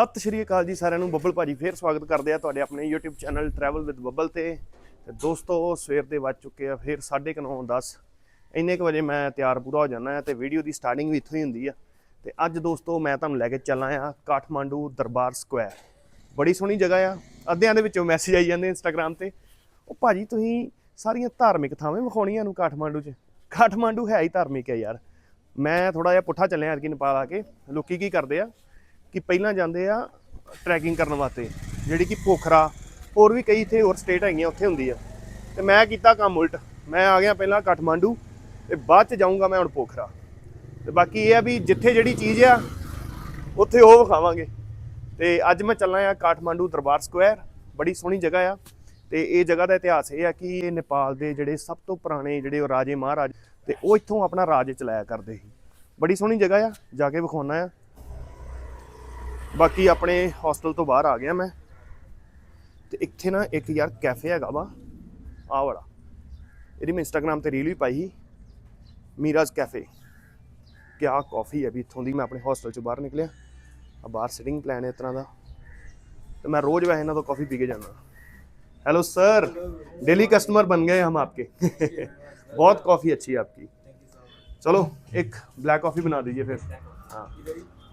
ਸਤਿ ਸ਼੍ਰੀ ਅਕਾਲ ਜੀ ਸਾਰਿਆਂ ਨੂੰ। ਬੱਬਲ ਭਾਜੀ ਫੇਰ ਸਵਾਗਤ ਕਰਦੇ ਆ ਤੁਹਾਡੇ ਆਪਣੇ YouTube channel travel with Bubble ਤੇ। ਤੇ ਦੋਸਤੋ, ਸਵੇਰ ਦੇ ਵੱਜ ਚੁੱਕੇ ਆ, ਫੇਰ 9:30 10 ਇੰਨੇ ਕੁ ਵਜੇ ਮੈਂ ਤਿਆਰ ਪੂਰਾ ਹੋ ਜਾਣਾ ਆ ਤੇ ਵੀਡੀਓ ਦੀ ਸਟਾਰਟਿੰਗ ਵੀ ਇੱਥੋਂ ਹੀ ਹੁੰਦੀ ਆ। ਤੇ ਅੱਜ ਦੋਸਤੋ, ਮੈਂ ਤੁਹਾਨੂੰ ਲੈ ਕੇ ਚੱਲਾਂ ਆ ਕਾਠਮਾਂਡੂ ਦਰਬਾਰ ਸਕੁਆਇਰ ਬੜੀ ਸੋਹਣੀ ਜਗ੍ਹਾ ਆ। ਅੱਧਿਆਂ ਦੇ ਵਿੱਚੋਂ ਮੈਸੇਜ ਆਈ ਜਾਂਦੇ ਇੰਸਟਾਗ੍ਰam ਤੇ। ਉਹ ਭਾਜੀ, ਤੁਸੀਂ ਸਾਰੀਆਂ ਧਾਰਮਿਕ ਥਾਵਾਂ ਵਿਖਾਉਣੀਆਂ ਨੂੰ ਕਾਠਮਾਂਡੂ 'ਚ। ਕਾਠਮਾਂਡੂ ਹੈ ਹੀ ਧਾਰਮਿਕ ਹੈ ਯਾਰ। ਮੈਂ ਥੋੜਾ ਜਿਹਾ ਪੁੱਠਾ ਚੱਲਿਆ ਐਤਕੀ ਨੇਪਾਲ ਆ ਕੇ। ਲੋਕੀ ਕੀ ਕਰਦੇ ਆ? ਕਿ ਪਹਿਲਾਂ ਜਾਂਦੇ ਆ ਟਰੈਕਿੰਗ ਕਰਨ ਵਾਸਤੇ, ਜਿਹੜੀ ਕਿ ਪੋਖਰਾ, ਹੋਰ ਵੀ ਕਈ ਇੱਥੇ ਹੋਰ ਸਟੇਟ ਹੈਗੀਆਂ, ਉੱਥੇ ਹੁੰਦੀ ਆ। ਤੇ ਮੈਂ ਕੀਤਾ ਕੰਮ ਉਲਟ। ਮੈਂ ਆ ਗਿਆ ਪਹਿਲਾਂ ਕਾਠਮਾਂਡੂ, ਤੇ ਬਾਅਦ ਚ ਜਾਊਂਗਾ ਮੈਂ ਹੁਣ ਪੋਖਰਾ। ਤੇ ਬਾਕੀ ਇਹ ਆ ਵੀ ਜਿੱਥੇ ਜਿਹੜੀ ਚੀਜ਼ ਆ, ਉੱਥੇ ਉਹ ਵਿਖਾਵਾਂਗੇ। ਤੇ ਅੱਜ ਮੈਂ ਚੱਲਾਂ ਆ ਕਾਠਮਾਂਡੂ ਦਰਬਾਰ ਸਕੁਆਇਰ ਬੜੀ ਸੋਹਣੀ ਜਗ੍ਹਾ ਆ। ਤੇ ਇਹ ਜਗ੍ਹਾ ਦਾ ਇਤਿਹਾਸ ਇਹ ਆ ਕਿ ਇਹ ਨੇਪਾਲ ਦੇ ਜਿਹੜੇ ਸਭ ਤੋਂ ਪੁਰਾਣੇ ਜਿਹੜੇ ਉਹ ਰਾਜੇ ਮਹਾਰਾਜ, ਤੇ ਉਹ ਇੱਥੋਂ ਆਪਣਾ ਰਾਜ ਚਲਾਇਆ ਕਰਦੇ ਸੀ। ਬੜੀ ਸੋਹਣੀ ਜਗ੍ਹਾ ਆ, ਜਾ ਕੇ ਵਿਖਾਉਣਾ ਆ। ਬਾਕੀ ਆਪਣੇ ਹੋਸਟਲ ਤੋਂ ਬਾਹਰ ਆ ਗਿਆ ਮੈਂ ਤੇ ਇੱਥੇ ਨਾ ਇੱਕ ਯਾਰ ਕੈਫੇ ਹੈਗਾ ਵਾ ਆਹ ਵਾਲਾ ਇਹਦੀ ਮੈਂ ਇੰਸਟਾਗ੍ਰam ਤੇ ਰੀਲ ਵੀ ਪਾਈ ਸੀ ਮੀਰਾਜ ਕੈਫੇ ਕਿਆ ਕਾਫੀ ਹੈ ਵੀ ਇੱਥੋਂ ਦੀ ਮੈਂ ਆਪਣੇ ਹੋਸਟਲ ਚੋਂ ਬਾਹਰ ਨਿਕਲਿਆ ਆ ਬਾਹਰ ਸਿਟਿੰਗ ਪਲਾਨ ਹੈ ਇਸ ਤਰ੍ਹਾਂ ਦਾ ਤੇ ਮੈਂ रोज वैसे ਇਹਨਾਂ ਤੋਂ ਕਾਫੀ पी के जाना हेलो सर डेली कस्टमर बन गए हम आपके बहुत कॉफ़ी अच्छी है आपकी चलो एक ब्लैक कॉफ़ी बना दीजिए फिर हाँ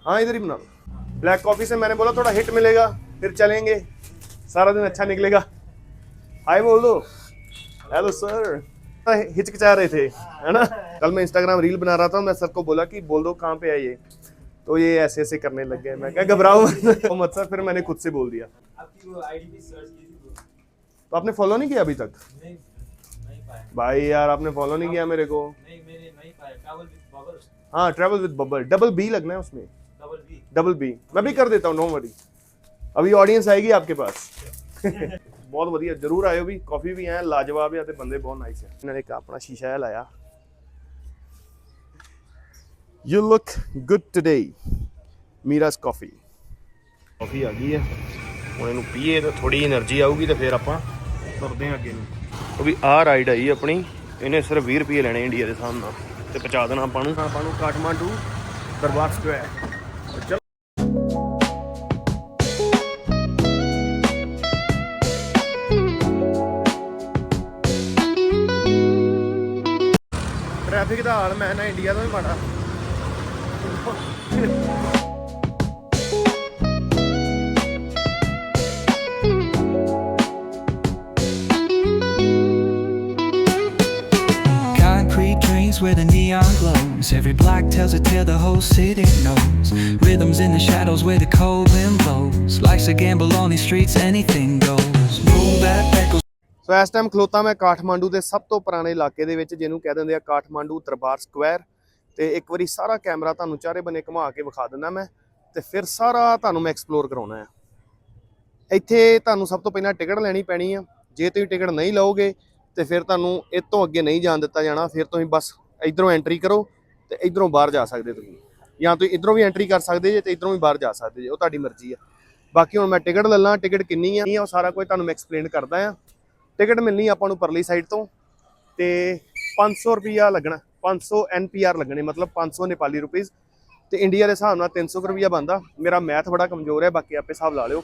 हाँ इधर ही बना दो ब्लैक कॉफ़ी से मैंने बोला थोड़ा हिट मिलेगा फिर चलेंगे। सारा दिन अच्छा निकलेगा। हाय बोल दो। हेलो सर हिचकिचा रहे थे है ना? कल मैं इंस्टाग्राम रील बना रहा था मैं सर को बोला कि बोल दो कहाँ पे है ये? तो ये ऐसे ऐसे करने लग गए। मैं क्या घबराओ मत सर फिर मैंने खुद से बोल दिया। तो आपने फॉलो नहीं किया अभी तक? नहीं नहीं भाई यार आपने फॉलो नहीं किया मेरे को। नहीं मैंने नहीं पाया। ट्रैवल विद बबल हाँ travel with Bubble double B लगना है उसमें। डबल बी मैं भी कर देता हूँ नो वरी अभी ऑडियंस आएगी आपके पास। ਬਹੁਤ ਵਧੀਆ ਜਰੂਰ ਆਇਓ ਵੀ ਕਾਫੀ ਵੀ ਐ ਲਾਜਵਾਬ ਆ ਤੇ ਬੰਦੇ ਬਹੁਤ ਨਾਈਸ ਆ ਇਹਨਾਂ ਨੇ ਇੱਕ ਆਪਣਾ ਸ਼ੀਸ਼ਾ ਜਿਹਾ ਲਾਇਆ ਯੂ ਲੁੱਕ ਗੁੱਡ ਟੁਡੇ ਮੀਰਾਸ ਕਾਫੀ ਕਾਫੀ ਆ ਗਈ ਹੈ ਹੁਣ ਇਹਨੂੰ ਪੀਏ ਤਾਂ ਥੋੜੀ એનર્ਜੀ ਆਊਗੀ ਤੇ ਫਿਰ ਆਪਾਂ ਤੁਰਦੇ ਆ ਅੱਗੇ ਨੂੰ। ਉਹ ਵੀ ਆ ਰਾਈਡ ਆਈ ਆਪਣੀ। ਇਹਨੇ ਸਿਰਫ 20 ਰੁਪਏ ਲੈਣੇ ਇੰਡੀਆ ਦੇ ਹਿਸਾਬ ਨਾਲ। ਤੇ ਪਹੁੰਚਾ ਦੇਣਾ ਆਪਾਂ ਕਾਠਮਾਂਡੂ ਦਰਬਾਰ ਟ੍ਰੈਫਿਕ ਦਾ ਹਾਲ ਮੈਂ ਨਾ ਇੰਡੀਆ ਤੋਂ ਹੀ ਮਾੜਾ Concrete dreams where the neon glows. Every block tells a tale the whole city knows. Rhythms in the shadows where the cold wind blows. Life's a gamble on these streets, anything goes. ਸੋ ਇਸ time ਖਲੋਤਾ ਮੈਂ ਕਾਠਮਾਂਡੂ ਦੇ ਸਭ ਤੋਂ ਪੁਰਾਣੇ ਇਲਾਕੇ ਦੇ ਵਿੱਚ, ਜਿਹਨੂੰ ਕਹਿ ਦਿੰਦੇ ਆ ਕਾਠਮਾਂਡੂ ਦਰਬਾਰ ਸਕੁਆਇਰ ਤੇ ਇੱਕ ਵਾਰੀ ਸਾਰਾ ਕੈਮਰਾ ਤੁਹਾਨੂੰ ਚਾਰੇ ਬੰਨੇ ਘੁਮਾ ਕੇ ਵਿਖਾ ਦਿੰਦਾ ਮੈਂ, ਤੇ ਫਿਰ ਸਾਰਾ ਤੁਹਾਨੂੰ ਮੈਂ ਐਕਸਪਲੋਰ ਕਰਾਉਣਾ ਆ। ਇੱਥੇ ਤੁਹਾਨੂੰ ਸਭ ਤੋਂ ਪਹਿਲਾਂ ਟਿਕਟ ਲੈਣੀ ਪੈਣੀ ਆ। ਜੇ ਤੁਸੀਂ ਟਿਕਟ ਨਹੀਂ ਲਓਗੇ, ਤੇ ਫਿਰ ਤੁਹਾਨੂੰ ਇਹ ਤੋਂ ਅੱਗੇ ਨਹੀਂ ਜਾਣ ਦਿੱਤਾ ਜਾਣਾ। ਫਿਰ ਤੁਸੀਂ ਬਸ ਇਧਰੋਂ ਐਂਟਰੀ ਕਰੋ ਤੇ ਇਧਰੋਂ ਬਾਹਰ ਜਾ ਸਕਦੇ ਤੁਸੀਂ। ਜਾਂ ਤੁਸੀਂ ਇਧਰੋਂ ਵੀ ਐਂਟਰੀ ਕਰ ਸਕਦੇ ਜੇ ਤੇ ਇਧਰੋਂ ਵੀ ਬਾਹਰ ਜਾ ਸਕਦੇ ਜੇ, ਉਹ ਤੁਹਾਡੀ ਮਰਜ਼ੀ ਆ। ਬਾਕੀ ਹੁਣ ਮੈਂ ਟਿਕਟ ਲੈ ਲਾਂ, ਟਿਕਟ ਕਿੰਨੀ ਆ ਉਹ ਸਾਰਾ ਕੁਝ ਤੁਹਾਨੂੰ ਮੈਂ ਐਕਸਪਲੇਨ ਕਰਦਾ ਆ। ਟਿਕਟ ਮਿਲਣੀ ਆਪਾਂ ਨੂੰ ਪਰਲੀ ਸਾਈਡ ਤੋਂ ਤੇ 500 ਰੁਪਿਆ ਲੱਗਣਾ 500 ਐਨਪੀਆਰ ਲੱਗਣੇ, ਮਤਲਬ 500 ਨੇਪਾਲੀ ਰੁਪੀਸ ਤੇ ਇੰਡੀਆ ਦੇ ਹਿਸਾਬ ਨਾਲ 300 ਰੁਪਿਆ ਬਣਦਾ। ਮੇਰਾ ਮੈਥ ਬੜਾ ਕਮਜ਼ੋਰ ਹੈ, ਬਾਕੀ ਆਪੇ ਹਿਸਾਬ ਲਾ ਲਿਓ।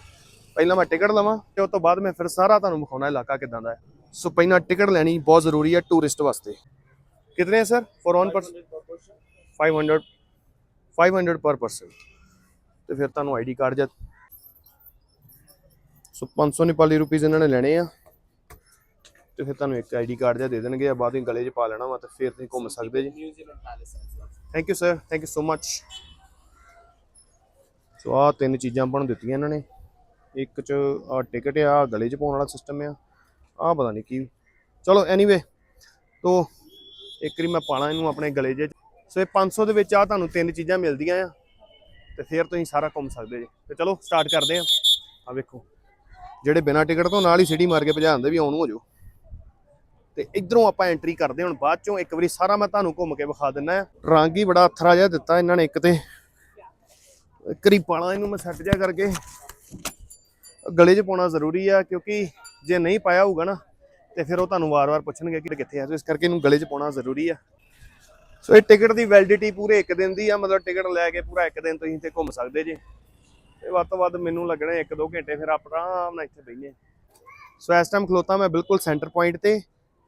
ਪਹਿਲਾਂ ਮੈਂ ਟਿਕਟ ਲਵਾਂ ਤੇ ਉਸ ਤੋਂ ਬਾਅਦ ਮੈਂ ਫਿਰ ਸਾਰਾ ਤੁਹਾਨੂੰ ਵਿਖਾਉਣਾ ਇਲਾਕਾ ਕਿਦਾਂ ਦਾ ਹੈ। ਸੋ ਪਹਿਲਾਂ ਟਿਕਟ ਲੈਣੀ ਬਹੁਤ ਜ਼ਰੂਰੀ ਹੈ ਟੂਰਿਸਟ ਵਾਸਤੇ। ਕਿਤਨੇ ਹੈ ਸਰ? ਫॉर वन पर्सन 500 500 ਪਰ ਪਰਸਨ ਤੇ ਫਿਰ ਤੁਹਾਨੂੰ ਆਈਡੀ ਕਾਰਡ ਜਾਂ ਸੋ 500 ਨੇਪਾਲੀ ਰੁਪਏ ਇਹਨਾਂ ਨੇ ਲੈਣੇ ਆ। ਤੇ ਫਿਰ ਤੁਹਾਨੂੰ ਇੱਕ ਆਈਡੀ ਕਾਰਡ ਜਿਹਾ ਦੇ ਦੇਣਗੇ ਆ ਬਾਅਦ ਤੁਸੀਂ ਗਲੇ 'ਚ ਪਾ ਲੈਣਾ ਵਾ ਤੇ ਫਿਰ ਤੁਸੀਂ ਘੁੰਮ ਸਕਦੇ ਜੀ। Thank you sir thank you so much so ਆ ਤਿੰਨ ਚੀਜ਼ਾਂ ਬਣ ਦਿੱਤੀਆਂ ਇਹਨਾਂ ਨੇ। ਇੱਕ 'ਚ ਆ ਟਿਕਟ ਆ ਗਲੇ 'ਚ ਪਾਉਣ ਵਾਲਾ ਸਿਸਟਮ ਆ। ਆ ਪਤਾ ਨਹੀਂ ਕੀ। ਚਲੋ ਐਨੀਵੇ ਤੋ ਇੱਕ ਰੀ ਮੈਂ ਪਾਣਾ ਇਹਨੂੰ ਆਪਣੇ ਗਲੇ 'ਚ। ਸੋ ਇਹ 500 ਦੇ ਵਿੱਚ ਆ ਤੁਹਾਨੂੰ ਤਿੰਨ ਚੀਜ਼ਾਂ ਮਿਲਦੀਆਂ ਆ। ਤੇ ਫਿਰ ਤੁਸੀਂ ਸਾਰਾ ਘੁੰਮ ਸਕਦੇ ਜੀ। ਤੇ ਚਲੋ ਸਟਾਰਟ ਕਰਦੇ ਆ। ਆ ਵੇਖੋ। ਜਿਹੜੇ ਬਿਨਾ ਟਿਕਟ ਤੋਂ ਨਾਲ ਹੀ ਸਿਟੀ ਮਾਰ ਕੇ ਭਜਾ ਦਿੰਦੇ ਵੀ ਆਉਣ ਹੋ ਜਾਓ। ਤੇ ਇਧਰੋਂ ਆਪਾਂ ਐਂਟਰੀ ਕਰਦੇ ਹੁਣ ਬਾਅਦ ਚੋਂ ਇੱਕ ਵਾਰੀ ਸਾਰਾ ਮੈਂ ਤੁਹਾਨੂੰ ਘੁੰਮ ਕੇ ਵਿਖਾ ਦਿੰਨਾ ਹੈ। ਰੰਗ ਹੀ ਬੜਾ ਅਥਰਾ ਜਿਹਾ ਦਿੱਤਾ ਇਹਨਾਂ ਨੇ ਇੱਕ ਤੇ। ਕਰੀ ਪਾਣਾ ਇਹਨੂੰ ਮੈਂ ਸੈੱਟ ਜਿਹਾ ਕਰਕੇ ਗਲੇ 'ਚ ਪਾਉਣਾ ਜ਼ਰੂਰੀ ਆ, ਕਿਉਂਕਿ ਜੇ ਨਹੀਂ ਪਾਇਆ ਹੋਊਗਾ ਨਾ, ਤੇ ਫਿਰ ਉਹ ਤੁਹਾਨੂੰ ਵਾਰ-ਵਾਰ ਪੁੱਛਣਗੇ ਕਿ ਕਿੱਥੇ ਆ ਸੋ ਇਸ ਕਰਕੇ ਇਹਨੂੰ ਗਲੇ 'ਚ ਪਾਉਣਾ ਜ਼ਰੂਰੀ ਆ। ਸੋ ਇਹ ਟਿਕਟ ਦੀ ਵੈਲਿਡਿਟੀ ਪੂਰੇ ਇੱਕ ਦਿਨ ਦੀ ਆ, ਮਤਲਬ ਟਿਕਟ ਲੈ ਕੇ ਪੂਰਾ ਇੱਕ ਦਿਨ ਤੁਸੀਂ ਇੱਥੇ ਘੁੰਮ ਸਕਦੇ ਜੇ। ਤੇ ਵੱਧ ਤੋਂ ਵੱਧ ਮੈਨੂੰ ਲੱਗਣਾ 1-2 ਘੰਟੇ ਫਿਰ ਆਪਾਂ ਆਰਾਮ ਨਾਲ ਇੱਥੇ ਬੈਠੇ ਸੋ ਇਸ ਟਾਈਮ ਖਲੋਤਾ ਮੈਂ ਬਿਲਕੁਲ ਸੈਂਟਰ ਪੁਆਇੰਟ ਤੇ।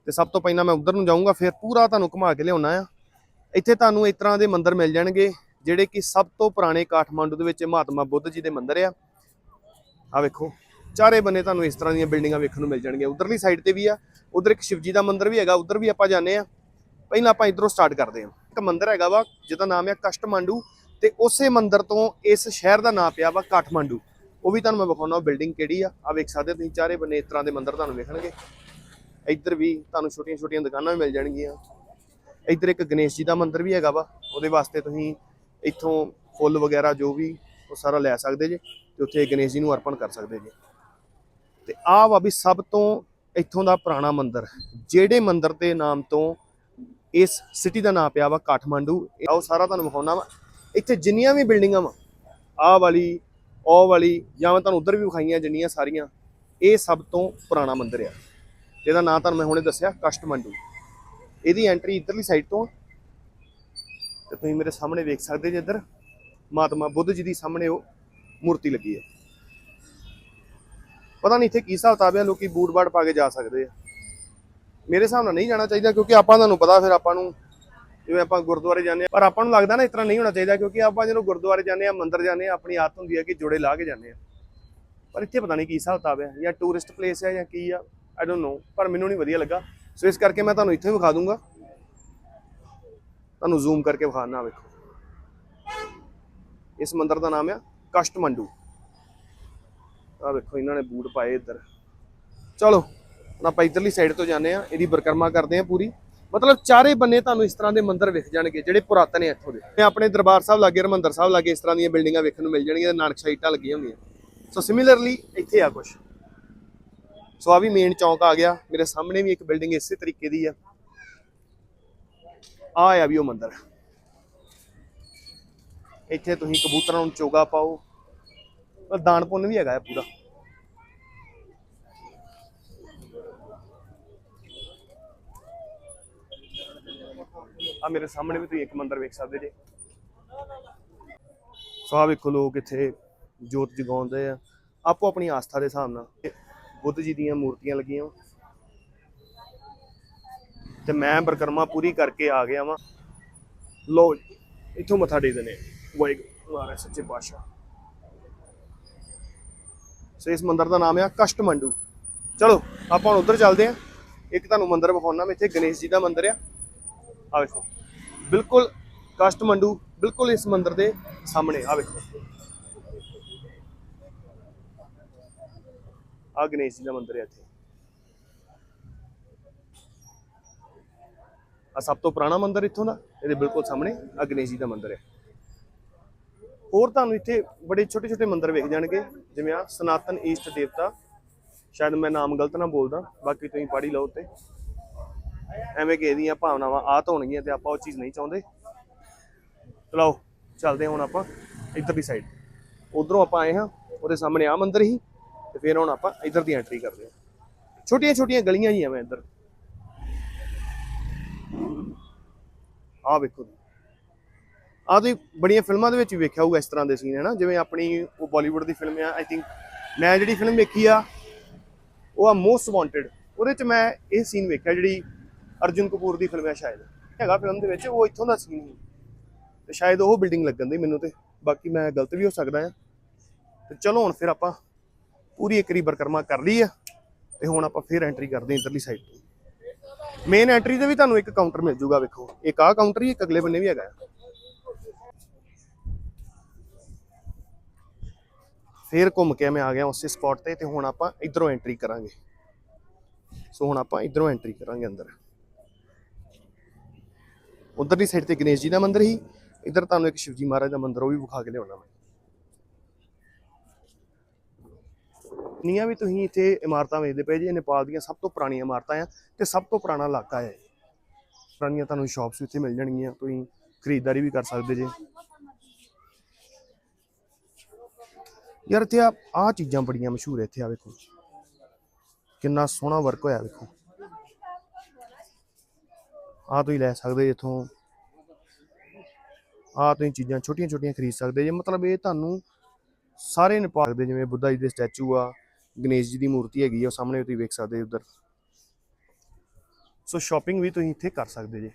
ਤੇ ਸਭ ਤੋਂ ਪਹਿਲਾਂ ਮੈਂ ਉਧਰ ਨੂੰ ਜਾਊਂਗਾ, ਫਿਰ ਪੂਰਾ ਤੁਹਾਨੂੰ ਘੁਮਾ ਕੇ ਲਿਆਉਣਾ ਆ। ਇੱਥੇ ਤੁਹਾਨੂੰ ਇਸ ਤਰ੍ਹਾਂ ਦੇ ਮੰਦਿਰ ਮਿਲ ਜਾਣਗੇ, ਜਿਹੜੇ ਕਿ ਸਭ ਤੋਂ ਪੁਰਾਣੇ ਕਾਠਮਾਂਡੂ ਦੇ ਵਿੱਚ ਮਹਾਤਮਾ ਬੁੱਧ ਜੀ ਦੇ ਮੰਦਿਰ ਆ। ਆ ਵੇਖੋ, ਚਾਰੇ ਬੰਨੇ ਤੁਹਾਨੂੰ ਇਸ ਤਰ੍ਹਾਂ ਦੀਆਂ ਬਿਲਡਿੰਗਾਂ ਵੇਖਣ ਨੂੰ ਮਿਲ ਜਾਣਗੀਆਂ। ਉਧਰਲੀ ਸਾਈਡ ਤੇ ਵੀ ਆ, ਉਧਰ ਇੱਕ ਸ਼ਿਵਜੀ ਦਾ ਮੰਦਿਰ ਵੀ ਹੈਗਾ, ਉਧਰ ਵੀ ਆਪਾਂ ਜਾਂਦੇ ਆ। ਪਹਿਲਾਂ ਆਪਾਂ ਇਧਰੋਂ ਸਟਾਰਟ ਕਰਦੇ ਹਾਂ। ਇੱਕ ਮੰਦਿਰ ਹੈਗਾ ਵਾ, ਜਿਹਦਾ ਨਾਮ ਹੈ ਕਸ਼ਟਮਾਂਡੂ ਤੇ ਉਸੇ ਮੰਦਿਰ ਤੋਂ ਇਸ ਸ਼ਹਿਰ ਦਾ ਨਾਮ ਪਿਆ ਵਾ ਕਾਠਮਾਂਡੂ। ਉਹ ਵੀ ਤੁਹਾਨੂੰ ਮੈਂ ਵਿਖਾਉਣਾ ਬਿਲਡਿੰਗ ਕਿਹੜੀ ਆ? ਆ ਵੇਖ ਸਕਦੇ ਹੋ ਤੁਸੀਂ, ਚਾਰੇ ਬੰਨੇ ਇਸ ਤਰ੍ਹਾਂ ਦੇ ਮੰਦਿਰ ਤੁਹਾਨੂੰ ਵੇਖਣਗੇ। ਇੱਧਰ ਵੀ ਤੁਹਾਨੂੰ ਛੋਟੀਆਂ ਛੋਟੀਆਂ ਦੁਕਾਨਾਂ ਵੀ ਮਿਲ ਜਾਣਗੀਆਂ। ਇੱਧਰ ਇੱਕ ਗਣੇਸ਼ ਜੀ ਦਾ ਮੰਦਿਰ ਵੀ ਹੈਗਾ ਵਾ, ਉਹਦੇ ਵਾਸਤੇ ਤੁਸੀਂ ਇੱਥੋਂ ਫੁੱਲ ਵਗੈਰਾ ਜੋ ਵੀ, ਉਹ ਸਾਰਾ ਲੈ ਸਕਦੇ ਜੇ ਤੇ ਉੱਥੇ ਗਣੇਸ਼ ਜੀ ਨੂੰ ਅਰਪਣ ਕਰ ਸਕਦੇ ਜੇ। ਤੇ ਆਹ ਵਾ ਵੀ ਸਭ ਤੋਂ ਇੱਥੋਂ ਦਾ ਪੁਰਾਣਾ ਮੰਦਿਰ, ਜਿਹੜੇ ਮੰਦਿਰ ਦੇ ਨਾਮ ਤੋਂ ਇਸ ਸਿਟੀ ਦਾ ਨਾਮ ਪਿਆ ਵਾ ਕਾਠਮਾਂਡੂ, ਇਹ ਆਓ ਸਾਰਾ ਤੁਹਾਨੂੰ ਵਿਖਾਉਣਾ ਵਾ। ਇੱਥੇ ਜਿੰਨੀਆਂ ਵੀ ਬਿਲਡਿੰਗਾਂ ਵਾ, ਆਹ ਵਾਲੀ, ਉਹ ਵਾਲੀ, ਜਾਂ ਮੈਂ ਤੁਹਾਨੂੰ ਉਧਰ ਵੀ ਵਿਖਾਈਆਂ ਜਿੰਨੀਆਂ ਸਾਰੀਆਂ, ਇਹ ਸਭ ਤੋਂ ਪੁਰਾਣਾ ਮੰਦਿਰ ਆ। ਇਹਦਾ ਨਾਂ ਤੁਹਾਨੂੰ ਮੈਂ ਹੁਣੇ ਦੱਸਿਆ ਕਸ਼ਟ ਕਸ਼ਟਮੰਡੂ ਇਹਦੀ ਐਂਟਰੀ ਇਧਰਲੀ ਸਾਈਡ ਤੋਂ ਆ। ਤੇ ਤੁਸੀਂ ਮੇਰੇ ਸਾਹਮਣੇ ਵੇਖ ਸਕਦੇ ਜੇ ਇੱਧਰ, ਮਹਾਤਮਾ ਬੁੱਧ ਜੀ ਦੀ ਸਾਹਮਣੇ ਉਹ ਮੂਰਤੀ ਲੱਗੀ ਹੈ। ਪਤਾ ਨਹੀਂ ਇੱਥੇ ਕੀ ਹਿਸਾਬ ਕਿਤਾਬ ਹੈ ਲੋਕੀ ਬੂਟ ਬਾਟ ਪਾ ਕੇ ਜਾ ਸਕਦੇ ਆ। ਮੇਰੇ ਹਿਸਾਬ ਨਾਲ ਨਹੀਂ ਜਾਣਾ ਚਾਹੀਦਾ, ਕਿਉਂਕਿ ਆਪਾਂ ਤੁਹਾਨੂੰ ਪਤਾ ਫਿਰ ਆਪਾਂ ਨੂੰ, ਜਿਵੇਂ ਆਪਾਂ ਗੁਰਦੁਆਰੇ ਜਾਂਦੇ ਆ, ਪਰ ਆਪਾਂ ਨੂੰ ਲੱਗਦਾ ਨਾ ਇਸ ਤਰ੍ਹਾਂ ਨਹੀਂ ਹੋਣਾ ਚਾਹੀਦਾ, ਕਿਉਂਕਿ ਆਪਾਂ ਜਦੋਂ ਗੁਰਦੁਆਰੇ ਜਾਂਦੇ ਆ, ਮੰਦਿਰ ਜਾਂਦੇ ਆ, ਆਪਣੀ ਆਦਤ ਹੁੰਦੀ ਹੈ ਕਿ ਜੋੜੇ ਲਾ ਕੇ ਜਾਂਦੇ ਆ। ਪਰ ਇੱਥੇ ਪਤਾ ਨਹੀਂ ਕੀ ਹਿਸਾਬ ਕਿਤਾਬ ਹੈ ਜਾਂ ਟੂਰਿਸਟ ਪਲੇਸ ਹੈ ਜਾਂ ਕੀ ਆ। ਆਈ ਡੋਨਟ ਨੋ ਪਰ ਮੈਨੂੰ ਨਹੀਂ ਵਧੀਆ ਲੱਗਾ। ਸੋ ਇਸ ਕਰਕੇ ਮੈਂ ਤੁਹਾਨੂੰ ਇੱਥੇ ਵਿਖਾ ਦੂੰਗਾ। ਤੁਹਾਨੂੰ ਜ਼ੂਮ ਕਰਕੇ ਵਿਖਾਣਾ ਵੇਖੋ। ਇਸ ਮੰਦਿਰ ਦਾ ਨਾਮ ਆ ਕਸ਼ਟਮੰਡੂ। ਆ ਵੇਖੋ, ਇਹਨਾਂ ਨੇ ਬੂਟ ਪਾਏ ਇੱਧਰ। ਚਲੋ, ਹੁਣ ਆਪਾਂ ਇੱਧਰਲੀ ਸਾਈਡ ਤੋਂ ਜਾਂਦੇ ਆ ਇਹਦੀ ਬਰਕਰਮਾ ਕਰਦੇ ਆ ਪੂਰੀ। ਮਤਲਬ ਚਾਰੇ ਬੰਨੇ ਤੁਹਾਨੂੰ ਇਸ ਤਰ੍ਹਾਂ ਦੇ ਮੰਦਿਰ ਵਿਖ ਜਾਣਗੇ, ਜਿਹੜੇ ਪੁਰਾਤਨ ਨੇ ਇੱਥੋਂ ਦੇ। ਤੇ ਆਪਣੇ ਦਰਬਾਰ ਸਾਹਿਬ ਲਾਗੇ, ਹਰਮੰਦਰ ਸਾਹਿਬ ਲਾਗੇ ਇਸ ਤਰ੍ਹਾਂ ਦੀਆਂ ਬਿਲਡਿੰਗਾਂ ਵੇਖਣ ਨੂੰ ਮਿਲ ਜਾਣਗੀਆਂ ਤੇ ਨਾਨਕਸ਼ਾਹੀ ਇੱਟਾਂ ਲੱਗੀਆਂ ਹੁੰਦੀਆਂ। ਸੋ ਸਿਮਿਲਰਲੀ ਇੱਥੇ ਆ ਕੁਝ ਸੋ ਆ ਵੀ ਮੇਨ ਚੌਂਕ ਆ ਗਿਆ। ਮੇਰੇ ਸਾਹਮਣੇ ਵੀ ਇੱਕ ਬਿਲਡਿੰਗ ਇਸੇ ਤਰੀਕੇ ਦੀ ਆ। ਆ ਆ ਵੀ ਉਹ ਮੰਦਿਰ। ਇੱਥੇ ਤੁਸੀਂ ਕਬੂਤਰਾਂ ਨੂੰ ਚੋਗਾ ਪਾਓ। ਦਾਨ ਪੁੰਨ ਵੀ ਹੈਗਾ ਹੈ ਪੂਰਾ। ਆ ਮੇਰੇ ਸਾਹਮਣੇ ਵੀ ਤੁਸੀਂ ਇੱਕ ਮੰਦਿਰ ਵੇਖ ਸਕਦੇ ਜੇ। ਸੋ ਆਹ ਵੇਖੋ ਲੋਕ ਇੱਥੇ ਜੋਤ ਜਗਾਉਂਦੇ ਆ। ਆਪੋ ਆਪਣੀ ਆਸਥਾ ਦੇ ਹਿਸਾਬ ਨਾਲ। ਬੁੱਧ ਜੀ ਦੀਆਂ ਮੂਰਤੀਆਂ ਲੱਗੀਆਂ ਵਾਂ। ਤੇ ਮੈਂ ਬਰਕਰਮਾ ਪੂਰੀ ਕਰਕੇ ਆ ਗਿਆ ਵਾਂ। ਲੋ ਇੱਥੋਂ ਮੱਥਾ ਟੇਕ ਦਿੰਦੇ ਹਾਂ। ਵਾਹਿਗੁਰੂ, ਮਹਾਰਾਜ, ਸੱਚੇ ਪਾਤਸ਼ਾਹ। ਸੋ ਇਸ ਮੰਦਿਰ ਦਾ ਨਾਮ ਹੈ ਕਸ਼ਟਮੰਡੂ। ਚਲੋ, ਆਪਾਂ ਹੁਣ ਉਧਰ ਚੱਲਦੇ ਹਾਂ ਇੱਕ ਤੁਹਾਨੂੰ ਮੰਦਿਰ ਵਿਖਾਉਣਾ ਮੈਂ, ਇੱਥੇ ਗਣੇਸ਼ ਜੀ ਦਾ ਮੰਦਿਰ ਆ। ਆ ਵੇਖੋ। ਬਿਲਕੁਲ ਕਸ਼ਟਮੰਡੂ, ਬਿਲਕੁਲ ਇਸ ਮੰਦਿਰ ਦੇ ਸਾਹਮਣੇ ਆ ਵੇਖੋ। ਆ ਗਣੇਸ਼ ਜੀ ਦਾ ਮੰਦਿਰ ਹੈ ਇੱਥੇ। ਆ ਸਭ ਤੋਂ ਪੁਰਾਣਾ ਮੰਦਿਰ ਇੱਥੋਂ ਦਾ, ਇਹਦੇ ਬਿਲਕੁਲ ਸਾਹਮਣੇ ਆ ਗਣੇਸ਼ ਜੀ ਦਾ ਮੰਦਿਰ ਹੈ। ਹੋਰ ਤੁਹਾਨੂੰ ਇੱਥੇ ਬੜੇ ਛੋਟੇ ਛੋਟੇ ਮੰਦਿਰ ਵੇਖ ਜਾਣਗੇ, ਜਿਵੇਂ ਆ ਸਨਾਤਨ ਈਸ਼ਟ ਦੇਵਤਾ। ਸ਼ਾਇਦ ਮੈਂ ਨਾਮ ਗਲਤ ਨਾ ਬੋਲਦਾ, ਬਾਕੀ ਤੁਸੀਂ ਪੜ੍ਹ ਹੀ ਲਓ ਤੇ ਐਵੇਂ ਕਿ ਇਹਦੀਆਂ ਭਾਵਨਾਵਾਂ ਆਤ ਹੋਣਗੀਆਂ ਤੇ ਆਪਾਂ ਉਹ ਚੀਜ਼ ਨਹੀਂ ਚਾਹੁੰਦੇ। ਚਲੋ, ਚੱਲਦੇ ਹਾਂ ਹੁਣ ਆਪਾਂ ਇੱਧਰਲੀ ਸਾਈਡ ਉਧਰੋਂ ਆਪਾਂ ਆਏ ਹਾਂ, ਉਹਦੇ ਸਾਹਮਣੇ ਆ ਮੰਦਿਰ ਹੀ। ਤੇ ਫਿਰ ਹੁਣ ਆਪਾਂ ਇੱਧਰ ਦੀ ਐਂਟਰੀ ਕਰਦੇ ਹਾਂ। ਛੋਟੀਆਂ ਛੋਟੀਆਂ ਗਲੀਆਂ ਹੀ ਐਵੇਂ ਇੱਧਰ। ਆਹ ਵੇਖੋ ਆਹ ਤੁਸੀਂ ਬੜੀਆਂ ਫਿਲਮਾਂ ਦੇ ਵਿੱਚ ਵੀ ਵੇਖਿਆ ਹੋਊਗਾ ਇਸ ਤਰ੍ਹਾਂ ਦੇ ਸੀਨ ਹੈ ਨਾ? ਜਿਵੇਂ ਆਪਣੀ ਉਹ ਬਾਲੀਵੁੱਡ ਦੀ ਫਿਲਮ ਆ ਆਈ ਥਿੰਕ ਮੈਂ ਜਿਹੜੀ ਫਿਲਮ ਵੇਖੀ ਆ, ਉਹ ਆ ਮੋਸਟ ਵਾਂਟਡ ਉਹਦੇ ਚ ਮੈਂ ਇਹ ਸੀਨ ਵੇਖਿਆ ਜਿਹੜੀ ਅਰਜੁਨ ਕਪੂਰ ਦੀ ਫਿਲਮ ਹੈ ਸ਼ਾਇਦ। ਹੈਗਾ ਫਿਲਮ ਦੇ ਵਿੱਚ, ਉਹ ਇੱਥੋਂ ਦਾ ਸੀਨ ਹੀ ਤੇ ਸ਼ਾਇਦ ਉਹ ਬਿਲਡਿੰਗ ਲੱਗਣ ਦੀ ਮੈਨੂੰ ਤੇ। ਬਾਕੀ ਮੈਂ ਗਲਤ ਵੀ ਹੋ ਸਕਦਾ ਆ। ਤੇ ਚਲੋ ਹੁਣ ਫਿਰ ਆਪਾਂ ਪੂਰੀ ਇੱਕ ਰੀ ਬਰਕਰਮਾ ਕਰ ਲਈ ਆ ਤੇ ਹੁਣ ਆਪਾਂ ਫਿਰ ਐਂਟਰੀ ਕਰਦੇ ਹਾਂ ਇਧਰਲੀ ਸਾਈਡ ਤੋਂ। ਮੇਨ ਐਂਟਰੀ ਤੇ ਵੀ ਤੁਹਾਨੂੰ ਇੱਕ ਕਾਊਂਟਰ ਮਿਲ ਜੂਗਾ, ਵੇਖੋ। ਇੱਕ ਆਹ ਕਾਊਂਟਰ ਹੀ, ਇੱਕ ਅਗਲੇ ਬੰਨੇ ਵੀ ਹੈਗਾ ਆ। ਫਿਰ ਘੁੰਮ ਕੇ ਮੈਂ ਆ ਗਿਆ ਉਸੇ ਸਪੌਟ ਤੇ ਤੇ ਹੁਣ ਆਪਾਂ ਇਧਰੋਂ ਐਂਟਰੀ ਕਰਾਂਗੇ। ਸੋ ਹੁਣ ਆਪਾਂ ਇਧਰੋਂ ਐਂਟਰੀ ਕਰਾਂਗੇ ਅੰਦਰ। ਉਧਰਲੀ ਸਾਈਡ ਤੇ ਗਣੇਸ਼ ਜੀ ਦਾ ਮੰਦਿਰ ਹੀ ਇਧਰ ਤੁਹਾਨੂੰ ਇੱਕ ਸ਼ਿਵਜੀ ਮਹਾਰਾਜ ਦਾ ਮੰਦਿਰ ਉਹ ਵੀ ਵਿਖਾ ਕੇ ਲਿਆਉਣਾ ਮੈਂ। ਜਿੰਨੀਆਂ ਵੀ ਤੁਸੀਂ ਇੱਥੇ ਇਮਾਰਤਾਂ ਵੇਖਦੇ ਪਏ ਜੀ ਇਹ ਨੇਪਾਲ ਦੀਆਂ ਸਭ ਤੋਂ ਪੁਰਾਣੀਆਂ ਇਮਾਰਤਾਂ ਆ ਤੇ ਸਭ ਤੋਂ ਪੁਰਾਣਾ ਇਲਾਕਾ ਹੈ ਪੁਰਾਣੀਆਂ ਤੁਹਾਨੂੰ ਸ਼ਾਪਸ ਇੱਥੇ ਮਿਲ ਜਾਣਗੀਆਂ, ਤੁਸੀਂ ਖਰੀਦਦਾਰੀ ਵੀ ਕਰ ਸਕਦੇ ਜੇ। ਯਾਰ ਇੱਥੇ ਆ, ਆਹ ਚੀਜ਼ਾਂ ਬੜੀਆਂ ਮਸ਼ਹੂਰ ਇੱਥੇ ਆ, ਵੇਖੋ। ਕਿੰਨਾ ਸੋਹਣਾ ਵਰਕ ਹੋਇਆ, ਵੇਖੋ। ਆ ਤੁਸੀਂ ਲੈ ਸਕਦੇ ਇਥੋਂ। ਆ ਤੁਸੀਂ ਚੀਜ਼ਾਂ ਛੋਟੀਆਂ ਛੋਟੀਆਂ ਖਰੀਦ ਸਕਦੇ ਜੇ। ਮਤਲਬ ਇਹ ਤੁਹਾਨੂੰ ਸਾਰੇ ਨੇਪਾਲ ਦੇ ਜਿਵੇਂ ਬੁੱਧਾ ਜੀ ਦੇ ਸਟੈਚੂ ਆ ਗਣੇਸ਼ ਜੀ ਦੀ ਮੂਰਤੀ ਹੈਗੀ ਆ, ਉਹ ਸਾਹਮਣੇ ਤੁਸੀਂ ਵੇਖ ਸਕਦੇ ਉਧਰ। ਸੋ ਸ਼ਾਪਿੰਗ ਵੀ ਤੁਸੀਂ ਇੱਥੇ ਕਰ ਸਕਦੇ ਜੇ।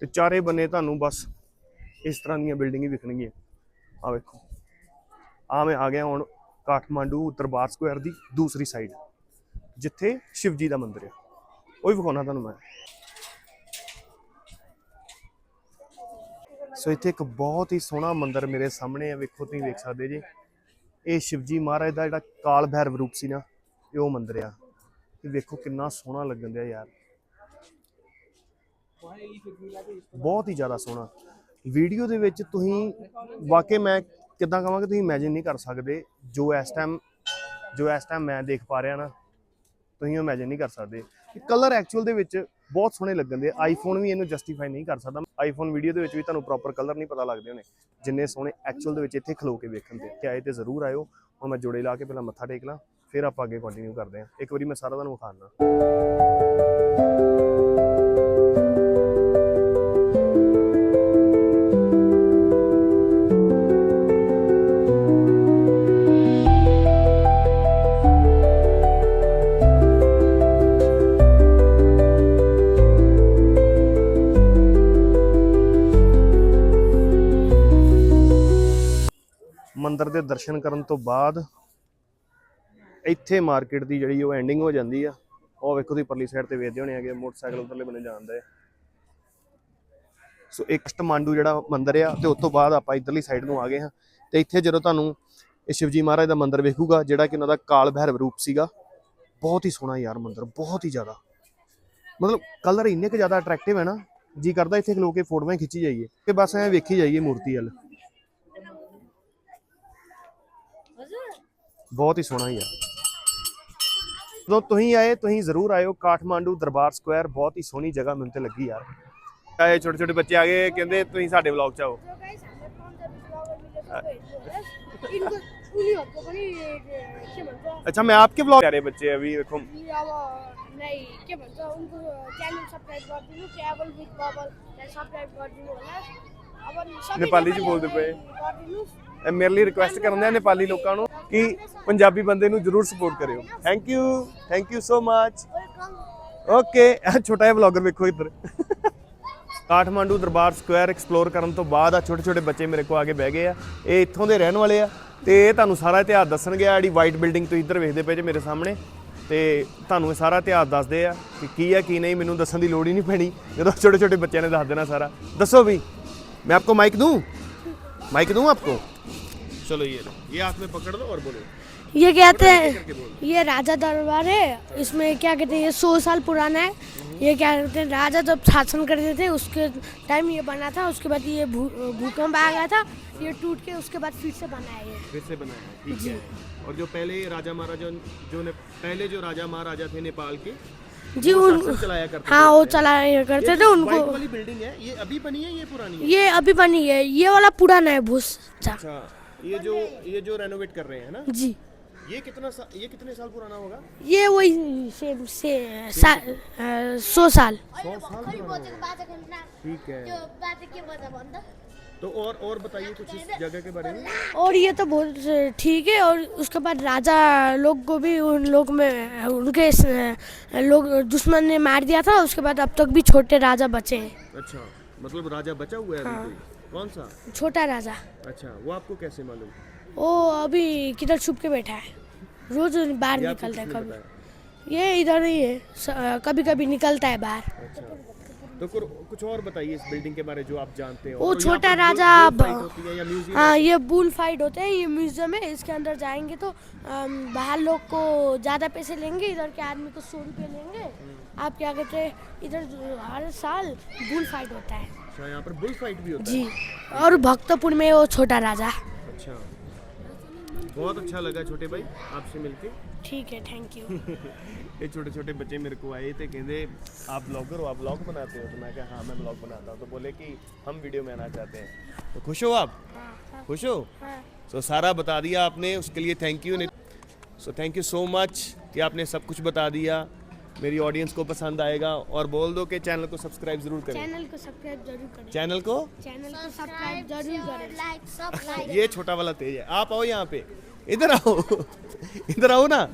ਤੇ ਚਾਰੇ ਬੰਨੇ ਤੁਹਾਨੂੰ ਬਸ ਇਸ ਤਰ੍ਹਾਂ ਦੀਆਂ ਬਿਲਡਿੰਗ ਹੀ ਵਿਖਣਗੀਆਂ। ਆ ਵੇਖੋ। ਆ ਮੈਂ ਆ ਗਿਆ ਹੁਣ ਕਾਠਮਾਂਡੂ ਦਰਬਾਰ ਸਕੁਅਰ ਦੀ ਦੂਸਰੀ ਸਾਈਡ ਜਿੱਥੇ ਸ਼ਿਵਜੀ ਦਾ ਮੰਦਿਰ ਆ। ਉਹ ਵੀ ਵਿਖਾਉਣਾ ਤੁਹਾਨੂੰ ਮੈਂ। ਸੋ ਇੱਥੇ ਇੱਕ ਬਹੁਤ ਹੀ ਸੋਹਣਾ ਮੰਦਿਰ ਮੇਰੇ ਸਾਹਮਣੇ ਆ। ਵੇਖੋ, ਤੁਸੀਂ ਵੇਖ ਸਕਦੇ ਜੀ। ਇਹ ਸ਼ਿਵਜੀ ਮਹਾਰਾਜ ਦਾ ਜਿਹੜਾ ਕਾਲ ਭੈਰਵ ਰੂਪ ਸੀ ਨਾ, ਇਹ ਉਹ ਮੰਦਿਰ ਆ। ਇਹ ਵੇਖੋ ਕਿੰਨਾ ਸੋਹਣਾ ਲੱਗਣ ਦਿਆ ਯਾਰ। ਬਹੁਤ ਹੀ ਜ਼ਿਆਦਾ ਸੋਹਣਾ। ਵੀਡੀਓ ਦੇ ਵਿੱਚ ਤੁਸੀਂ, ਵਾਕਈ ਮੈਂ ਕਿੱਦਾਂ ਕਹਾਂ ਕਿ ਤੁਸੀਂ ਇਮੇਜਿਨ ਨਹੀਂ ਕਰ ਸਕਦੇ, ਜੋ ਇਸ ਟਾਈਮ ਜੋ ਇਸ ਟਾਈਮ ਮੈਂ ਦੇਖ ਪਾ ਰਿਹਾ ਨਾ, ਤੁਸੀਂ ਇਮੇਜਿਨ ਨਹੀਂ ਕਰ ਸਕਦੇ। ਕਲਰ ਐਕਚੁਅਲ ਦੇ ਵਿੱਚ ਬਹੁਤ ਸੋਹਣੇ ਲੱਗਣ ਦੇ ਆਈਫੋਨ ਵੀ ਇਹਨੂੰ ਜਸਟੀਫਾਈ ਨਹੀਂ ਕਰ ਸਕਦਾ। ਆਈਫੋਨ ਵੀਡੀਓ ਦੇ ਵਿੱਚ ਵੀ ਤੁਹਾਨੂੰ ਪ੍ਰੋਪਰ ਕਲਰ ਨਹੀਂ ਪਤਾ ਲੱਗਦੇ ਹੋਣੇ। ਜਿੰਨੇ ਸੋਹਣੇ ਐਕਚੁਅਲ ਦੇ ਵਿੱਚ ਇੱਥੇ ਖਲੋ ਕੇ ਵੇਖਣ ਦੇ। ਕਿ ਆਏ ਤੇ ਜ਼ਰੂਰ ਆਇਓ। ਹੁਣ ਮੈਂ ਜੋੜੇ ਲਾ ਕੇ ਪਹਿਲਾਂ ਮੱਥਾ ਟੇਕ ਲਾਂ, ਫਿਰ ਆਪਾਂ ਅੱਗੇ ਕੰਟੀਨਿਊ ਕਰਦੇ ਹਾਂ। ਇੱਕ ਵਾਰੀ ਮੈਂ ਸਾਰਾ ਤੁਹਾਨੂੰ ਵਿਖਾਣਾ ਮੰਦਿਰ ਦੇ ਦਰਸ਼ਨ ਕਰਨ ਤੋਂ ਬਾਅਦ ਇੱਥੇ ਮਾਰਕੀਟ ਦੀ ਜਿਹੜੀ ਉਹ ਐਂਡਿੰਗ ਹੋ ਜਾਂਦੀ ਆ, ਉਹ ਵੇਖੋ ਤੁਸੀਂ ਪਰਲੀ ਸਾਈਡ ਤੇ ਵੇਖਦੇ ਹੋਣੇ ਹੈਗੇ ਮੋਟਰਸਾਈਕਲ ਉਧਰਲੇ ਬੰਨੇ ਜਾਂਦਾ ਹੈ ਸੋ ਇੱਕ ਟਮਾਂਡੂ ਜਿਹੜਾ ਮੰਦਿਰ ਆ ਤੇ ਉਸ ਤੋਂ ਬਾਅਦ ਆਪਾਂ ਇਧਰਲੀ ਸਾਈਡ ਨੂੰ ਆ ਗਏ ਹਾਂ ਤੇ ਇੱਥੇ ਜਦੋਂ ਤੁਹਾਨੂੰ ਇਹ ਸ਼ਿਵਜੀ ਮਹਾਰਾਜ ਦਾ ਮੰਦਿਰ ਵੇਖੂਗਾ, ਜਿਹੜਾ ਕਿ ਉਹਨਾਂ ਦਾ ਕਾਲ ਭੈਰਵ ਰੂਪ ਸੀਗਾ, ਬਹੁਤ ਹੀ ਸੋਹਣਾ ਯਾਰ ਮੰਦਿਰ, ਬਹੁਤ ਹੀ ਜ਼ਿਆਦਾ। ਮਤਲਬ ਕਲਰ ਇੰਨੇ ਕੁ ਜ਼ਿਆਦਾ ਅਟਰੈਕਟਿਵ ਹੈ ਨਾ, ਜੀ ਕਰਦਾ ਇੱਥੇ ਖਲੋ ਕੇ ਫੋਟੋਆਂ ਖਿੱਚੀ ਜਾਈਏ ਤੇ ਬਸ ਐਂ ਵੇਖੀ ਜਾਈਏ ਮੂਰਤੀ ਵੱਲ। ਬਹੁਤ ਹੀ ਸੋਹਣਾ ਹੀ ਆ ਜਦੋਂ ਤੁਸੀਂ ਆਏ ਤੁਸੀਂ ਜ਼ਰੂਰ ਆਇਓ ਕਾਠਮਾਂਡੂ ਦਰਬਾਰ ਸਕੁਅਰ ਬਹੁਤ ਹੀ ਸੋਹਣੀ ਜਗ੍ਹਾ ਮੈਨੂੰ ਤੇ ਲੱਗੀ ਯਾਰ ਆਏ ਛੋਟੇ ਛੋਟੇ ਬੱਚੇ ਆ ਗਏ ਕਹਿੰਦੇ ਤੁਸੀਂ ਸਾਡੇ ਵਲੌਗ ਚ ਆਓ So guys, हामीले पाउँछ ब्लगर मिलेको यिनको उनीहरूको पनि के भन्छ अच्छा मैं आपके ब्लॉग प्यारे बच्चे अभी देखो यी अब नै के भन्छ उनको च्यानल सब्सक्राइब गरिदिनु ट्राभल विथ बबल सब्सक्राइब गरिदिनु होला अब सबै नेपाली जी तपाईँले बोल्दै पए। गरिदिनुहोस् ਇਹ ਮੇਰੇ ਲਈ ਰਿਕੁਐਸਟ ਕਰਦੇ ਆ ਨੇਪਾਲੀ ਲੋਕਾਂ ਨੂੰ ਕਿ ਪੰਜਾਬੀ ਬੰਦੇ ਨੂੰ ਜਰੂਰ ਸਪੋਰਟ ਕਰਿਓ। Thank you thank you so much okay ਆ ਛੋਟਾ ਜਿਹਾ ਵਲੌਗਰ ਵੇਖੋ ਇੱਧਰ। ਕਾਠਮਾਂਡੂ ਦਰਬਾਰ ਸਕੁਆਇਰ ਐਕਸਪਲੋਰ ਕਰਨ ਤੋਂ ਬਾਅਦ ਆ ਛੋਟੇ ਛੋਟੇ ਬੱਚੇ ਮੇਰੇ ਕੋ ਆ ਕੇ ਬਹਿ ਗਏ ਆ। ਇਹ ਇੱਥੋਂ ਦੇ ਰਹਿਣ ਵਾਲੇ ਆ ਤੇ ਇਹ ਤੁਹਾਨੂੰ ਸਾਰਾ ਇਤਿਹਾਸ ਦੱਸਣਗੇ। ਆ ਜਿਹੜੀ ਵਾਈਟ ਬਿਲਡਿੰਗ ਤੁਸੀਂ ਇੱਧਰ ਵੇਖਦੇ ਪਏ ਜੇ ਮੇਰੇ ਸਾਹਮਣੇ। ਤੇ ਤੁਹਾਨੂੰ ਇਹ ਸਾਰਾ ਇਤਿਹਾਸ ਦੱਸਦੇ ਆ ਕਿ ਕੀ ਆ, ਕੀ ਨਹੀਂ, ਮੈਨੂੰ ਦੱਸਣ ਦੀ ਲੋੜ ਹੀ ਨਹੀਂ ਪੈਣੀ। ਜਦੋਂ ਛੋਟੇ ਛੋਟੇ ਬੱਚਿਆਂ ਨੇ ਦੱਸ ਦੇਣਾ ਸਾਰਾ। ਦੱਸੋ ਵੀ, ਮੈਂ ਆਪਕੋ ਮਾਈਕ ਦੂੰ? ਮਾਈਕ ਦੂੰ ਆਪਕੋ? चलो ये लो। ये हाथ में पकड़ दो और बोलो। ये कहते हैं ये राजा दरबार है। इसमें क्या कहते हैं ये सौ साल पुराना है। ये क्या कहते हैं राजा जब शासन करते थे उसके टाइम ये बना था। उसके बाद ये भूकंप आ गया था। ये टूट के उसके बाद फिर से बना है ये। फिर से बनाया है, ठीक है। और जो पहले राजा महाराजा जो ने पहले जो राजा महाराजा थे नेपाल के जी उन चलाया करते हाँ वो चलाया करते थे उनको वाली बिल्डिंग है ये अभी बनी है ये पुरानी है? ये अभी बनी है। ये वाला पुराना है भूस अच्छा। ये जो ये जो रेनोवेट कर रहे हैं ना? जी। ये कितना सा, ये कितने साल पुराना होगा? ये वही सेम से सा, अ, सौ साल। सौ साल ठीक है। तो और और बताइए कुछ इस जगह के बारे में। और ये तो बहुत ठीक है और उसके बाद राजा लोग को भी उन लोग में उनके लोग दुश्मन ने मार दिया था उसके बाद अब तक भी छोटे राजा बचे हैं। अच्छा मतलब राजा बचा हुआ है अभी कोई कौन सा? छोटा राजा। अच्छा वो आपको कैसे मालूम? वो अभी किधर छुप के बैठा है? रोज बाहर निकलता है कभी। ये इधर ही है कभी कभी निकलता है बाहर। अच्छा। तो कुछ और बताइए इस बिल्डिंग के बारे जो आप जानते हो। वो छोटा राजा है हाँ ये बुल फाइट होते हैं ये म्यूज़ियम है इसके अंदर जाएँगे तो बाहर लोग को ज़्यादा पैसे लेंगे इधर के आदमी को सौ रुपये लेंगे। आप क्या कहते हैं इधर हर साल बुल फाइट होता है। अच्छा यहाँ पर बुल फाइट भी होता जी और भक्तपुर में वो छोटा राजा। अच्छा बहुत अच्छा लगा छोटे भाई आपसे मिलके। ठीक है थैंक यू ये छोटे छोटे बच्चे मेरे को आए थे कहते आप ब्लॉगर हो आप ब्लॉग बनाते हो? तो मैं कहा हाँ मैं ब्लॉग बनाता हूँ। तो बोले कि हम वीडियो में आना चाहते हैं। तो खुश हो आप? खुश हो? तो सारा बता दिया आपने उसके लिए thank you so thank you so much कि आपने सब कुछ बता दिया। मेरी ऑडियंस को पसंद आएगा और बोल दो कि चैनल को सब्सक्राइब ज़रूर करें। चैनल को सब्सक्राइब ज़रूर करें। चैनल को? चैनल को सब्सक्राइब ज़रूर करें। लाइक सब लाइक ये छोटा वाला तेज है। आप आओ यहाँ पे। इधर आओ। इधर आओ ना।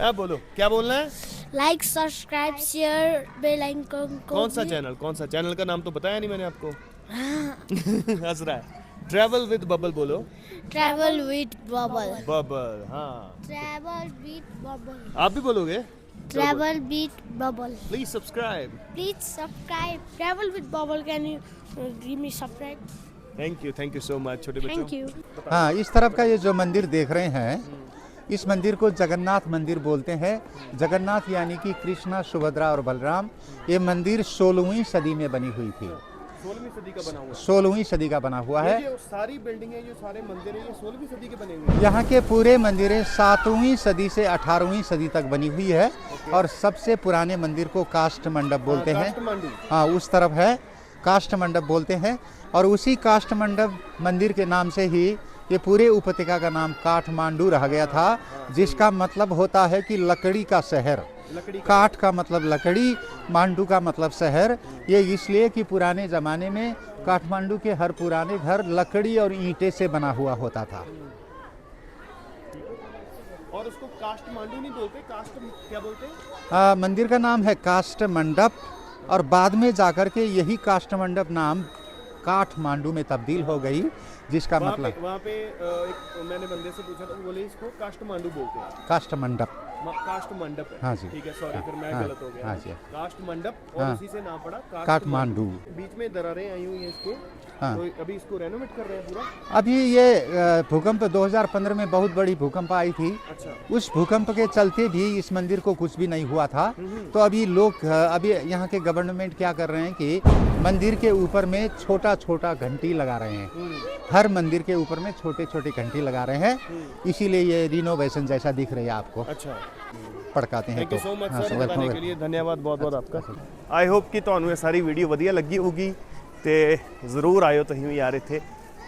आप बोलो। क्या बोलना है? Like subscribe share bell icon को कौन सा चैनल कौन सा? चैनल का नाम तो बताया नहीं मैंने आपको। हंस रहा है। ट्रैवल विद बबल बोलो। ट्रैवल विद बबल बबल हाँ। ट्रैवल विद बबल आप भी बोलोगे? Travel with Bubble. Please subscribe. Please subscribe. Travel with Bubble. Can you give me subscribe? Thank you thank you so much छोटे बच्चों thank you हाँ इस तरफ़ का ये जो मंदिर देख रहे हैं इस मंदिर को जगन्नाथ मंदिर बोलते हैं जगन्नाथ यानी कि कृष्णा सुभद्रा और बलराम ये मंदिर 16वीं सदी में बनी हुई थी सोलहवीं सदी का बना हुआ 16वीं सदी का बना हुआ है। ये सारी बिल्डिंग है ये सारे मंदिर है ये सोलहवीं सदी के बने हुए हैं। यहाँ के पूरे मंदिरें सातवीं सदी से अठारहवीं सदी तक बनी हुई है और सबसे पुराने मंदिर को काष्ठ मंडप बोलते हैं हाँ। उस तरफ़ है काष्ठ मंडप बोलते हैं। और उसी काष्ठ मंडप मंदिर के नाम से ही ये पूरे उपत्यका का नाम काठमांडू रह गया था जिसका मतलब होता है कि लकड़ी का शहर। काठ का मतलब लकड़ी मांडू का मतलब शहर। ये इसलिए कि पुराने ज़माने में काठमांडू के हर पुराने घर लकड़ी और ईंटे से बना हुआ होता था। और उसको काष्ठमांडू नहीं बोलते काष्ट क्या बोलते हैं? आ, मंदिर का नाम है काष्ठ मंडप और बाद में जाकर के यही काष्ठ मंडप नाम काठमांडू में तब्दील हो गई जिसका वहाँ मतलब पे वहाँ पे एक मैंने बंदे से पूछा वो बोले इसको काष्ठमांडू बोलते हैं। काष्ठ मंडप। काष्ठ मंडप है। हाँ जी। ठीक है सॉरी फिर मैं हाँ, गलत हो गया। हाँ जी। काष्ठ मंडप और हाँ। उसी से नाम पड़ा काठमांडू। बीच में दरारें आई हुई हैं इसको। हाँ। तो अभी इसको रेनोवेट कर रहे हैं पूरा? अभी ये भूकंप 2015 में बहुत बड़ी भूकंप आई थी। अच्छा। उस भूकंप के चलते भी इस मंदिर को कुछ भी नहीं हुआ था। तो अभी लोग अभी यहाँ के गवर्नमेंट क्या कर रहे हैं कि मंदिर के ऊपर में छोटा छोटा घंटी लगा रहे हैं। हर मंदिर के ऊपर में छोटे छोटे घंटी लगा रहे हैं। इसीलिए ये रिनोवेशन जैसा दिख रही है आपको। अच्छा। पड़काते हैं ਥੈਂਕ ਯੂ तो ਸੋ ਮਚ हाँ, ਸਰ welcome, बताने के welcome। लिए धन्यवाद बहुत बहुत आपका ਆਈ ਹੋਪ ਕਿ ਤੁਹਾਨੂੰ ਇਹ ਸਾਰੀ ਵੀਡੀਓ ਵਧੀਆ ਲੱਗੀ ਹੋਊਗੀ ਤੇ ਜ਼ਰੂਰ ਆਇਓ ਤੁਸੀਂ ਵੀ ਯਾਰ ਇੱਥੇ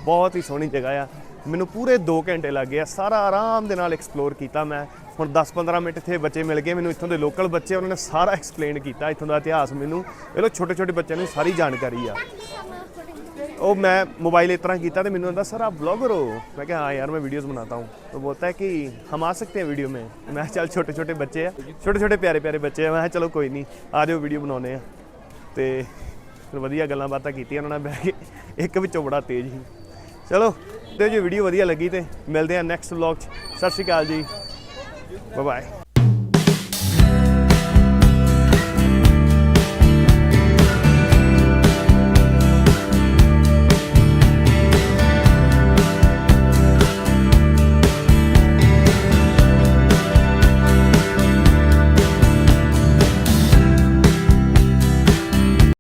ਬਹੁਤ ਹੀ ਸੋਹਣੀ ਜਗ੍ਹਾ ਆ ਮੈਨੂੰ ਪੂਰੇ 2 ਘੰਟੇ ਲੱਗ ਗਏ ਆ ਸਾਰਾ ਆਰਾਮ ਦੇ ਨਾਲ ਐਕਸਪਲੋਰ ਕੀਤਾ ਮੈਂ ਹੁਣ 10-15 ਮਿੰਟ ਇੱਥੇ ਬੱਚੇ ਮਿਲ ਗਏ ਮੈਨੂੰ ਇੱਥੋਂ ਦੇ ਲੋਕਲ ਬੱਚੇ ਉਹਨਾਂ ਨੇ ਸਾਰਾ ਐਕਸਪਲੇਨ ਕੀਤਾ ਇੱਥੋਂ ਦਾ ਇਤਿਹਾਸ ਮੈਨੂੰ ਇਹ ਲੋ ਛੋਟੇ ਛੋਟੇ ਬੱਚਿਆਂ ਨੂੰ ਸਾਰੀ ਜਾਣਕਾਰੀ ਆ ਉਹ मैं मोबाइल इस तरह किया तो मैंने कहता सर आप ब्लॉगर हो मैं क्या हाँ यार मैं वीडियोस बनाता हूँ तो बोलता है कि हम आ सकते हैं वीडियो में मैं किहा, चल छोटे छोटे बच्चे हैं छोटे छोटे प्यारे प्यारे बच्चे हैं मैं किहा, चलो कोई नहीं आ जाओ ਵੀਡੀਓ ਬਣਾਉਨੇ ਆ ਤੇ ਫਿਰ ਵਧੀਆ ਗੱਲਾਂ ਬਾਤਾਂ ਕੀਤੀਆਂ ਉਹਨਾਂ ਨਾਲ ਬਹਿ ਕੇ ਇੱਕ ਵਿੱਚੋਂ ਬੜਾ ਤੇਜ਼ ਸੀ ਚਲੋ ਤੇ ਜੇ ਵੀਡੀਓ ਵਧੀਆ ਲੱਗੀ ਤੇ ਮਿਲਦੇ ਆ ਨੈਕਸਟ ਵਲੌਗ 'ਚ ਸਤਿ ਸ਼੍ਰੀ ਅਕਾਲ ਜੀ ਬਾਏ ਬਾਏ